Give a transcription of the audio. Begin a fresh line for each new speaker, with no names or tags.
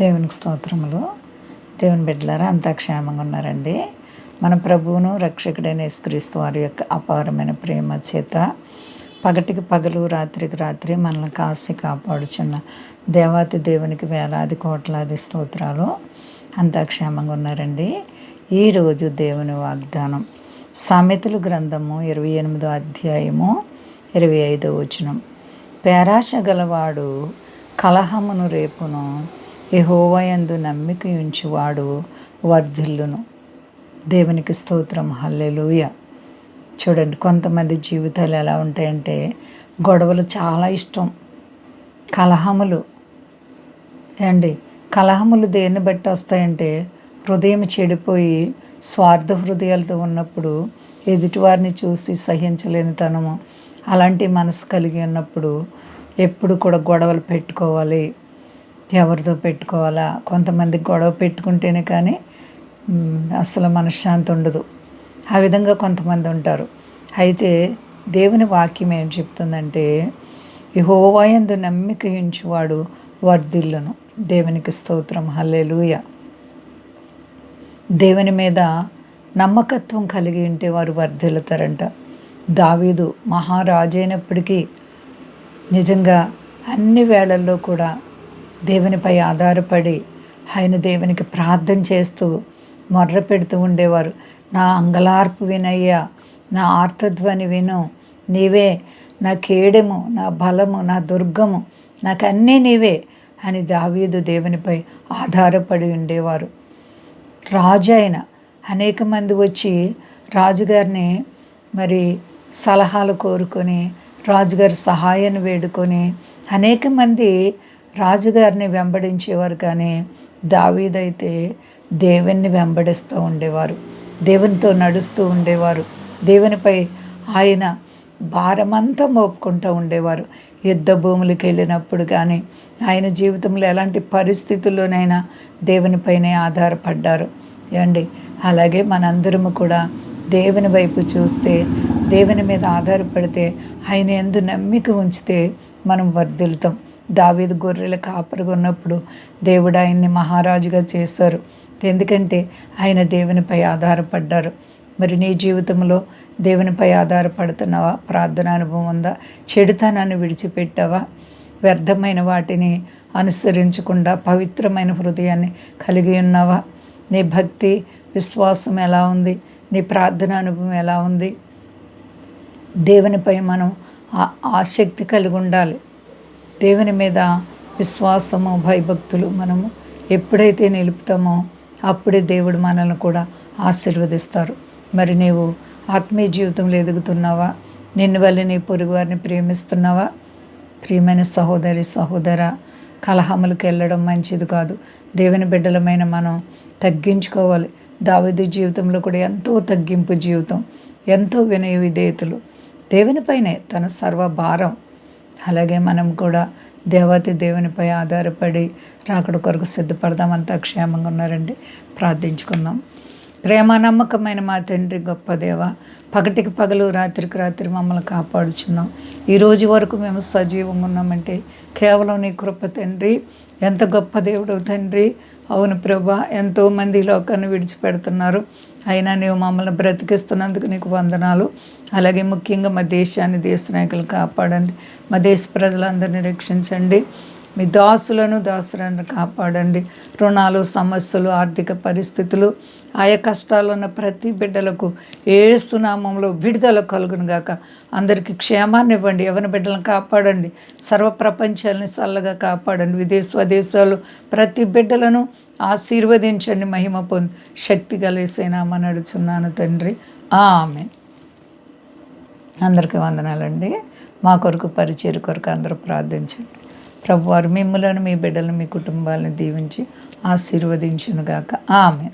దేవునికి స్తోత్రములు. దేవుని బిడ్డలారా అంతా క్షేమంగా ఉన్నారండి. మన ప్రభువును రక్షకుడైన యేసుక్రీస్తు వారి యొక్క అపారమైన ప్రేమ చేత పగటికి పగలు రాత్రికి రాత్రి మనల్ని కాసి కాపాడుచున్న దేవాతి దేవునికి వేలాది కోట్లాది స్తోత్రాలు. అంతా క్షేమంగా ఉన్నారండి. ఈరోజు దేవుని వాగ్దానం. సామెతలు గ్రంథము ఇరవై ఎనిమిదో అధ్యాయము ఇరవై ఐదో వచనం. పేరాశ గలవాడు కలహమును రేపును యహోవయందు నమ్మిక ఉంచువాడు వర్ధిల్లును. దేవునికి స్తోత్రం. హల్లెలూయ. చూడండి కొంతమంది జీవితాలు ఎలా ఉంటాయంటే గొడవలు చాలా ఇష్టం. కలహములు. అండి కలహములు దేన్ని బట్టి వస్తాయంటే హృదయం చెడిపోయి స్వార్థ హృదయాలతో ఉన్నప్పుడు ఎదుటివారిని చూసి సహించలేని తనము అలాంటి మనసు కలిగి ఉన్నప్పుడు ఎప్పుడు కూడా గొడవలు పెట్టుకోవాలి. ఎవరితో పెట్టుకోవాలా? కొంతమంది గొడవ పెట్టుకుంటేనే కానీ అసలు మనశ్శాంతి ఉండదు. ఆ విధంగా కొంతమంది ఉంటారు. అయితే దేవుని వాక్యం ఏం చెప్తుందంటే ఈ హోవాయందు నమ్మిక ఉంచువాడు వర్ధిల్లును. దేవునికి స్తోత్రం. హల్లెలూయ. దేవుని మీద నమ్మకత్వం కలిగి ఉంటే వారు వర్ధిల్లుతారంట. దావీదు మహారాజు అయినప్పటికీ నిజంగా అన్ని వేళల్లో కూడా దేవునిపై ఆధారపడి ఆయన దేవునికి ప్రార్థన చేస్తూ మొర్ర పెడుతూ ఉండేవారు. నా అంగలార్పు వినయ్యా నా ఆర్తధ్వని విను. నీవే నా కేడెము నా బలము నా దుర్గము నాకన్నీ నీవే అని దావీదు దేవునిపై ఆధారపడి ఉండేవారు. రాజు అయిన అనేక మంది వచ్చి రాజుగారిని మరి సలహాలు కోరుకొని రాజుగారి సహాయాన్ని వేడుకొని అనేక మంది రాజుగారిని వెంబడించేవారు కానీ దావీదైతే దేవుణ్ణి వెంబడిస్తూ ఉండేవారు. దేవునితో నడుస్తూ ఉండేవారు. దేవునిపై ఆయన భారమంతా మోపుకుంటూ ఉండేవారు. యుద్ధ భూములకు వెళ్ళినప్పుడు కానీ ఆయన జీవితంలో ఎలాంటి పరిస్థితుల్లోనైనా దేవునిపైనే ఆధారపడ్డారు. ఏమండి? అలాగే మనందరము కూడా దేవుని వైపు చూస్తే దేవుని మీద ఆధారపడితే ఆయన ఎందు నమ్మిక ఉంచితే మనం వర్ధిల్తాం దావీదు గొర్రెల కాపరిగా ఉన్నప్పుడు దేవుడు ఆయన్ని మహారాజుగా చేశారు. ఎందుకంటే ఆయన దేవునిపై ఆధారపడ్డారు. మరి నీ జీవితంలో దేవునిపై ఆధారపడుతున్నావా ప్రార్థన అనుభవం ఉందా? చెడుతనాన్ని విడిచిపెట్టావా? వ్యర్థమైన వాటిని అనుసరించకుండా పవిత్రమైన హృదయాన్ని కలిగి ఉన్నావా? నీ భక్తి విశ్వాసం ఎలా ఉంది? నీ ప్రార్థన అనుభవం ఎలా ఉంది? దేవునిపై మనం ఆ- ఆసక్తి కలిగి ఉండాలి. దేవుని మీద విశ్వాసము భయభక్తులు మనము ఎప్పుడైతే నిలుపుతామో అప్పుడే దేవుడు మనల్ని కూడా ఆశీర్వదిస్తారు. మరి నీవు ఆత్మీయ జీవితంలో ఎదుగుతున్నావా? నిన్ను వల్ల నీ పొరుగు వారిని ప్రేమిస్తున్నావా? ప్రియమైన సహోదరి సహోదర కలహములకు వెళ్ళడం మంచిది కాదు. దేవుని బిడ్డలమైన మనం తగ్గించుకోవాలి. దావిది జీవితంలో కూడా ఎంతో తగ్గింపు జీవితం ఎంతో వినయ విధేయతలు దేవునిపైనే తన సర్వ భారం అలాగే మనం కూడా దేవతి దేవునిపై ఆధారపడి రాకడ కొరకు సిద్ధపడదాం అంతా క్షేమంగా ఉన్నారండి. ప్రార్థించుకుందాం. ప్రేమ నమ్మకమైన మా తండ్రి గొప్ప దేవ పగటికి పగలు రాత్రికి రాత్రి మమ్మల్ని కాపాడుచున్నాం ఈ రోజు వరకు మేము సజీవంగా ఉన్నామంటే కేవలం నీ కృప తండ్రి. ఎంత గొప్ప దేవుడు తండ్రి. అవును ప్రభా ఎంతోమంది లోకాన్ని విడిచిపెడుతున్నారు. అయినా నీవు మమ్మల్ని బ్రతికిస్తున్నందుకు నీకు వందనాలు. అలాగే ముఖ్యంగా మా దేశాన్ని దేశ నాయకులు కాపాడండి. మా దేశ ప్రజలందరినీ రక్షించండి. మీ దాసులను దాసులను కాపాడండి. రుణాలు సమస్యలు ఆర్థిక పరిస్థితులు ఆయా కష్టాలు ఉన్న ప్రతి బిడ్డలకు ఏ సునామంలో విడుదల కలుగును గాక. అందరికీ క్షేమాన్ని ఇవ్వండి ఎవరి బిడ్డలను కాపాడండి. సర్వ ప్రపంచాలని చల్లగా కాపాడండి. విదేశ స్వదేశాలు ప్రతి బిడ్డలను ఆశీర్వదించండి మహిమ పొంది. శక్తి కలిసేనామా నడుచున్నాను తండ్రి. ఆమె అందరికీ వందనాలండి. మా కొరకు పరిచయ కొరకు అందరూ ప్రార్థించండి. ప్రభువారు మిమ్మలను మీ బిడ్డలను మీ కుటుంబాలను దీవించి ఆశీర్వదించునుగాక. ఆమె